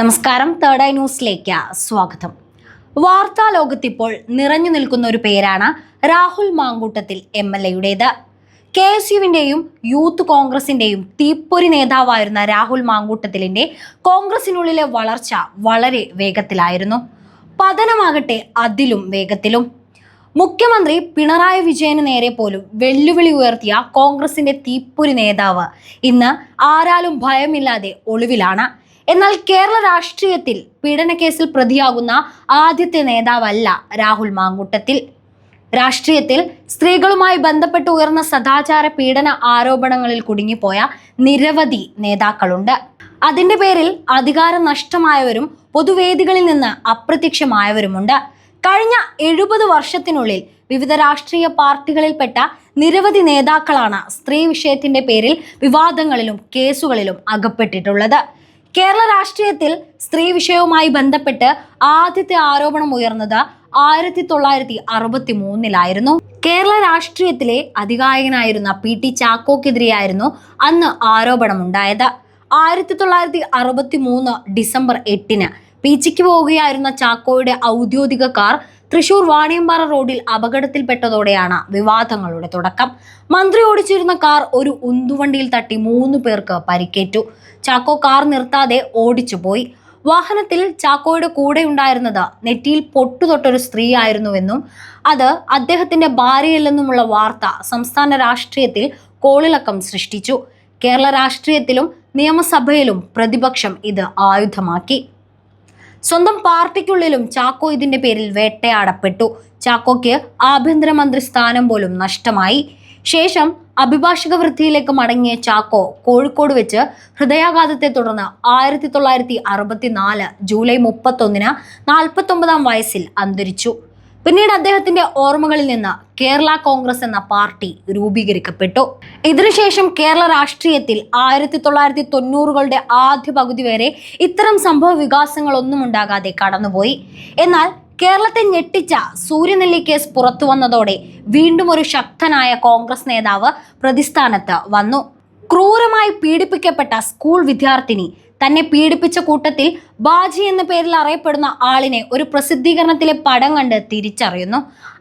നമസ്കാരം. Third eye ന്യൂസിലേക്ക് സ്വാഗതം. വാർത്താ ലോകത്തിപ്പോൾ നിറഞ്ഞു നിൽക്കുന്ന ഒരു പേരാണ് രാഹുൽ മാങ്കൂട്ടത്തിൽ എം എൽ എയുടേത്. കെ എസ് യുവിന്റെയും യൂത്ത് കോൺഗ്രസിന്റെയും തീപ്പൊരി നേതാവായിരുന്ന രാഹുൽ മാങ്കൂട്ടത്തിലിന്റെ കോൺഗ്രസിനുള്ളിലെ വളർച്ച വളരെ വേഗത്തിലായിരുന്നു. പതനമാകട്ടെ അതിലും വേഗത്തിലും. മുഖ്യമന്ത്രി പിണറായി വിജയന് നേരെ പോലും വെല്ലുവിളി ഉയർത്തിയ കോൺഗ്രസിന്റെ തീപ്പൊരി നേതാവ് ഇന്ന് ആരാലും ഭയമില്ലാതെ ഒളിവിലാണ്. എന്നാൽ കേരള രാഷ്ട്രീയത്തിൽ പീഡനക്കേസിൽ പ്രതിയാകുന്ന ആദ്യത്തെ നേതാവല്ല രാഹുൽ മാങ്കൂട്ടത്തിൽ. രാഷ്ട്രീയത്തിൽ സ്ത്രീകളുമായി ബന്ധപ്പെട്ട് ഉയർന്ന സദാചാര പീഡന ആരോപണങ്ങളിൽ കുടുങ്ങിപ്പോയ നിരവധി നേതാക്കളുണ്ട്. അതിന്റെ പേരിൽ അധികാരം നഷ്ടമായവരും പൊതുവേദികളിൽ നിന്ന് അപ്രത്യക്ഷമായവരുമുണ്ട്. കഴിഞ്ഞ എഴുപത് വർഷത്തിനുള്ളിൽ വിവിധ രാഷ്ട്രീയ പാർട്ടികളിൽപ്പെട്ട നിരവധി നേതാക്കളാണ് സ്ത്രീ വിഷയത്തിന്റെ പേരിൽ വിവാദങ്ങളിലും കേസുകളിലും അകപ്പെട്ടിട്ടുള്ളത്. കേരള രാഷ്ട്രീയത്തിൽ സ്ത്രീ വിഷയവുമായി ബന്ധപ്പെട്ട് ആദ്യത്തെ ആരോപണം ഉയർന്നത് ആയിരത്തി തൊള്ളായിരത്തി അറുപത്തി മൂന്നിലായിരുന്നു കേരള രാഷ്ട്രീയത്തിലെ അധികായകനായിരുന്ന പി ടി ചാക്കോക്കെതിരെയായിരുന്നു അന്ന് ആരോപണമുണ്ടായത്. ആയിരത്തി തൊള്ളായിരത്തി അറുപത്തി മൂന്ന് ഡിസംബർ എട്ടിന് പീച്ചിക്ക് പോവുകയായിരുന്ന ചാക്കോയുടെ ഔദ്യോഗിക കാർ തൃശൂർ വാണിയമ്പാറ റോഡിൽ അപകടത്തിൽപ്പെട്ടതോടെയാണ് വിവാദങ്ങളുടെ തുടക്കം. മന്ത്രി ഓടിച്ചിരുന്ന കാർ ഒരു ഉന്തുവണ്ടിയിൽ തട്ടി മൂന്ന് പേർക്ക് പരിക്കേറ്റു. ചാക്കോ കാർ നിർത്താതെ ഓടിച്ചു പോയി. വാഹനത്തിൽ ചാക്കോയുടെ കൂടെ ഉണ്ടായിരുന്നത് നെറ്റിയിൽ പൊട്ടുതൊട്ടൊരു സ്ത്രീ ആയിരുന്നുവെന്നും അത് അദ്ദേഹത്തിന്റെ ഭാര്യയല്ലെന്നുമുള്ള വാർത്ത സംസ്ഥാന രാഷ്ട്രീയത്തിൽ കോളിളക്കം സൃഷ്ടിച്ചു. കേരള രാഷ്ട്രീയത്തിലും നിയമസഭയിലും പ്രതിപക്ഷം ഇത് ആയുധമാക്കി. സ്വന്തം പാർട്ടിക്കുള്ളിലും ചാക്കോ ഇതിന്റെ പേരിൽ വേട്ടയാടപ്പെട്ടു. ചാക്കോയ്ക്ക് ആഭ്യന്തരമന്ത്രി സ്ഥാനം പോലും നഷ്ടമായി. ശേഷം അഭിഭാഷക വൃത്തിയിലേക്ക് മടങ്ങിയ ചാക്കോ കോഴിക്കോട് വെച്ച് ഹൃദയാഘാതത്തെ തുടർന്ന് ആയിരത്തി തൊള്ളായിരത്തി അറുപത്തിനാല് ജൂലൈ മുപ്പത്തൊന്നിന് നാൽപ്പത്തൊമ്പതാം വയസ്സിൽ അന്തരിച്ചു. പിന്നീട് അദ്ദേഹത്തിന്റെ ഓർമ്മകളിൽ നിന്ന് കേരള കോൺഗ്രസ് എന്ന പാർട്ടി രൂപീകരിക്കപ്പെട്ടു. ഇതിനുശേഷം കേരള രാഷ്ട്രീയത്തിൽ ആയിരത്തി തൊള്ളായിരത്തി തൊണ്ണൂറുകളുടെ ആദ്യ പകുതി വരെ ഇത്തരം സംഭവ വികാസങ്ങളൊന്നും ഉണ്ടാകാതെ കടന്നുപോയി. എന്നാൽ കേരളത്തെ ഞെട്ടിച്ച സൂര്യനെല്ലി കേസ് പുറത്തു വന്നതോടെ വീണ്ടും ഒരു ശക്തനായ കോൺഗ്രസ് നേതാവ് പ്രതിസ്ഥാനത്ത് വന്നു. ക്രൂരമായി പീഡിപ്പിക്കപ്പെട്ട സ്കൂൾ വിദ്യാർത്ഥിനി തന്നെ പീഡിപ്പിച്ച കൂട്ടത്തിൽ ബാജി എന്ന പേരിൽ അറിയപ്പെടുന്ന ആളിനെ ഒരു പ്രസിദ്ധീകരണത്തിലെ പടം കണ്ട് തിരിച്ചറിയുന്നു.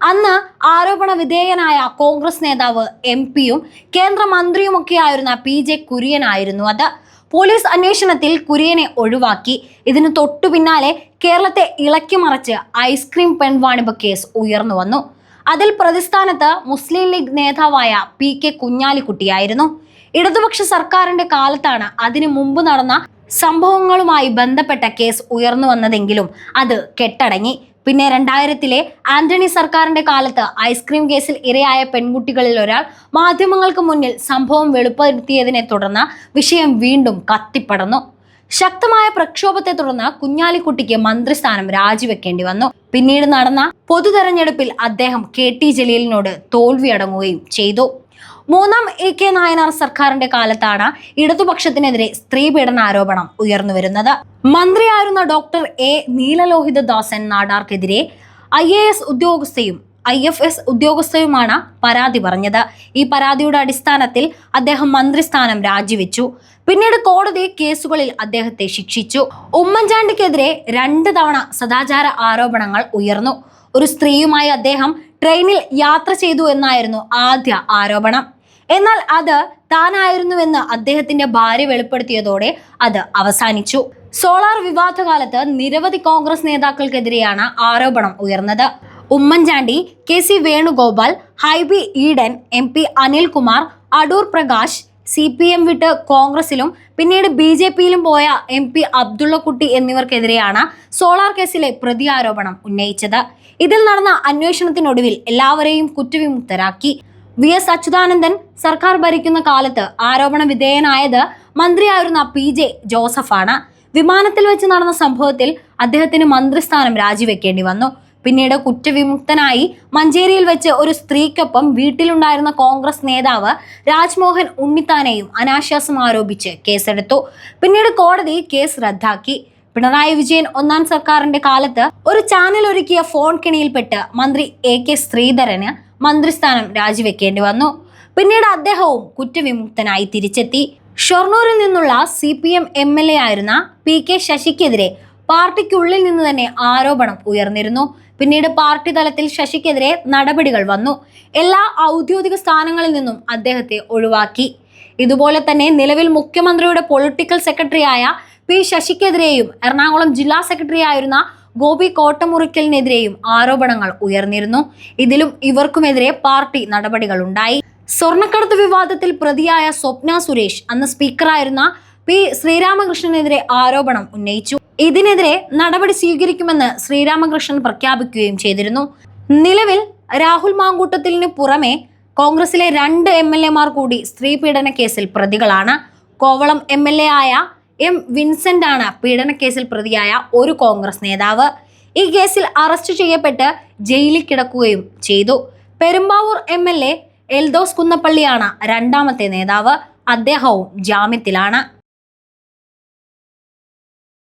അന്ന് ആരോപണ വിധേയനായ കോൺഗ്രസ് നേതാവ് എം പിയും കേന്ദ്രമന്ത്രിയുമൊക്കെ ആയിരുന്ന പി ജെ കുര്യനായിരുന്നു അത്. പോലീസ് അന്വേഷണത്തിൽ കുര്യനെ ഒഴിവാക്കി. ഇതിന് തൊട്ടു പിന്നാലെ കേരളത്തെ ഇളക്കി മറിച്ച് ഐസ്ക്രീം പെൺവാണിഭ കേസ് ഉയർന്നു വന്നു. അതിൽ പ്രതിസ്ഥാനത്ത് മുസ്ലിം ലീഗ് നേതാവായ പി കെ കുഞ്ഞാലിക്കുട്ടിയായിരുന്നു. ഇടതുപക്ഷ സർക്കാരിന്റെ കാലത്താണ് അതിനു മുമ്പ് നടന്ന സംഭവങ്ങളുമായി ബന്ധപ്പെട്ട കേസ് ഉയർന്നു വന്നതെങ്കിലും അത് കെട്ടടങ്ങി. പിന്നെ രണ്ടായിരത്തിലെ ആന്റണി സർക്കാരിന്റെ കാലത്ത് ഐസ്ക്രീം കേസിൽ ഇരയായ പെൺകുട്ടികളിൽ ഒരാൾ മാധ്യമങ്ങൾക്ക് മുന്നിൽ സംഭവം വെളിപ്പെടുത്തിയതിനെ തുടർന്ന് വിഷയം വീണ്ടും കത്തിപ്പടർന്നു. ശക്തമായ പ്രക്ഷോഭത്തെ തുടർന്ന് കുഞ്ഞാലിക്കുട്ടിക്ക് മന്ത്രിസ്ഥാനം രാജിവെക്കേണ്ടി വന്നു. പിന്നീട് നടന്ന പൊതു തെരഞ്ഞെടുപ്പിൽ അദ്ദേഹം കെ ടി ജലീലിനോട് തോൽവിയടങ്ങുകയും ചെയ്തു. മൂന്നാം എ കെ നായനാർ സർക്കാരിന്റെ കാലത്താണ് ഇടതുപക്ഷത്തിനെതിരെ സ്ത്രീ പീഡന ആരോപണം ഉയർന്നു വരുന്നത്. മന്ത്രിയായിരുന്ന ഡോക്ടർ എ നീലലോഹിത ദാസൻ നാടാർക്കെതിരെ ഐ എ എസ് ഉദ്യോഗസ്ഥയും ഐ എഫ് എസ് ഉദ്യോഗസ്ഥയുമാണ് പരാതി പറഞ്ഞത്. ഈ പരാതിയുടെ അടിസ്ഥാനത്തിൽ അദ്ദേഹം മന്ത്രിസ്ഥാനം രാജിവെച്ചു. പിന്നീട് കോടതി കേസുകളിൽ അദ്ദേഹത്തെ ശിക്ഷിച്ചു. ഉമ്മൻചാണ്ടിക്കെതിരെ രണ്ട് തവണ സദാചാര ആരോപണങ്ങൾ ഉയർന്നു. ഒരു സ്ത്രീയുമായി അദ്ദേഹം ട്രെയിനിൽ യാത്ര ചെയ്തു എന്നായിരുന്നു ആദ്യ ആരോപണം. എന്നാൽ അത് താനായിരുന്നുവെന്ന് അദ്ദേഹത്തിന്റെ ഭാര്യ വെളിപ്പെടുത്തിയതോടെ അത് അവസാനിച്ചു. സോളാർ വിവാദകാലത്ത് നിരവധി കോൺഗ്രസ് നേതാക്കൾക്കെതിരെയാണ് ആരോപണം ഉയർന്നത്. Oommen Chandy K C Venugopal Hibi Eden M P Anilkumar Adoor Prakash C P M വിട്ട് കോൺഗ്രസിലും പിന്നീട് ബി ജെ പിയിലും പോയ എം പി അബ്ദുള്ളക്കുട്ടി എന്നിവർക്കെതിരെയാണ് സോളാർ കേസിലെ പ്രതി ആരോപണം ഉന്നയിച്ചത്. ഇതിൽ നടന്ന അന്വേഷണത്തിനൊടുവിൽ എല്ലാവരെയും കുറ്റവിമുക്തരാക്കി. വി എസ് അച്യുതാനന്ദൻ സർക്കാർ ഭരിക്കുന്ന കാലത്ത് ആരോപണ വിധേയനായത് മന്ത്രിയായിരുന്ന പി ജെ ജോസഫാണ്. വിമാനത്തിൽ വെച്ച് നടന്ന സംഭവത്തിൽ അദ്ദേഹത്തിന് മന്ത്രിസ്ഥാനം രാജിവെക്കേണ്ടി വന്നു. പിന്നീട് കുറ്റവിമുക്തനായി മഞ്ചേരിയിൽ വെച്ച് ഒരു സ്ത്രീക്കൊപ്പം വീട്ടിലുണ്ടായിരുന്ന കോൺഗ്രസ് നേതാവ് രാജ്മോഹൻ ഉണ്ണിത്താനെയും അനാശ്വാസം ആരോപിച്ച് കേസെടുത്തു. പിന്നീട് കോടതി കേസ് റദ്ദാക്കി. പിണറായി വിജയൻ ഒന്നാം സർക്കാരിന്റെ കാലത്ത് ഒരു ചാനൽ ഒരുക്കിയ ഫോൺ കിണിയിൽപ്പെട്ട് മന്ത്രി എ കെ ശ്രീധരന് മന്ത്രിസ്ഥാനം രാജിവെക്കേണ്ടി വന്നു. പിന്നീട് അദ്ദേഹവും കുറ്റവിമുക്തനായി തിരിച്ചെത്തി. ഷൊർണൂരിൽ നിന്നുള്ള C P M M L A ആയിരുന്ന പി കെ ശശിക്കെതിരെ പാർട്ടിക്കുള്ളിൽ നിന്ന് തന്നെ ആരോപണം ഉയർന്നിരുന്നു. പിന്നീട് പാർട്ടി തലത്തിൽ ശശിക്കെതിരെ നടപടികൾ വന്നു. എല്ലാ ഔദ്യോഗിക സ്ഥാനങ്ങളിൽ നിന്നും അദ്ദേഹത്തെ ഒഴിവാക്കി. ഇതുപോലെ തന്നെ നിലവിൽ മുഖ്യമന്ത്രിയുടെ പൊളിറ്റിക്കൽ സെക്രട്ടറിയായ പി ശശിക്കെതിരെയും എറണാകുളം ജില്ലാ സെക്രട്ടറി ആയിരുന്ന ഗോപി കോട്ടമുറിക്കലിനെതിരെയും ആരോപണങ്ങൾ ഉയർന്നിരുന്നു. ഇതിലും ഇവർക്കുമെതിരെ പാർട്ടി നടപടികൾ ഉണ്ടായി സ്വർണക്കടത്ത് വിവാദത്തിൽ പ്രതിയായ സ്വപ്ന സുരേഷ് അന്ന് സ്പീക്കറായിരുന്ന പി ശ്രീരാമകൃഷ്ണനെതിരെ ആരോപണം ഉന്നയിച്ചു. ഇതിനെതിരെ നടപടി സ്വീകരിക്കുമെന്ന് ശ്രീരാമകൃഷ്ണൻ പ്രഖ്യാപിക്കുകയും ചെയ്തിരുന്നു. നിലവിൽ രാഹുൽ മാങ്കൂട്ടത്തിലിന് പുറമെ കോൺഗ്രസിലെ രണ്ട് എം എൽ എമാർ കൂടി സ്ത്രീ പീഡന കേസിൽ പ്രതികളാണ്. കോവളം എം എൽ എ ആയ എം വിൻസെന്റ് ആണ് പീഡനക്കേസിൽ പ്രതിയായ ഒരു കോൺഗ്രസ് നേതാവ്. ഈ കേസിൽ അറസ്റ്റ് ചെയ്യപ്പെട്ട് ജയിലിൽ കിടക്കുകയും ചെയ്തു. Perumbavoor M L A Eldhose കുന്നപ്പള്ളിയാണ് രണ്ടാമത്തെ നേതാവ്. അദ്ദേഹവും ജാമ്യത്തിലാണ്.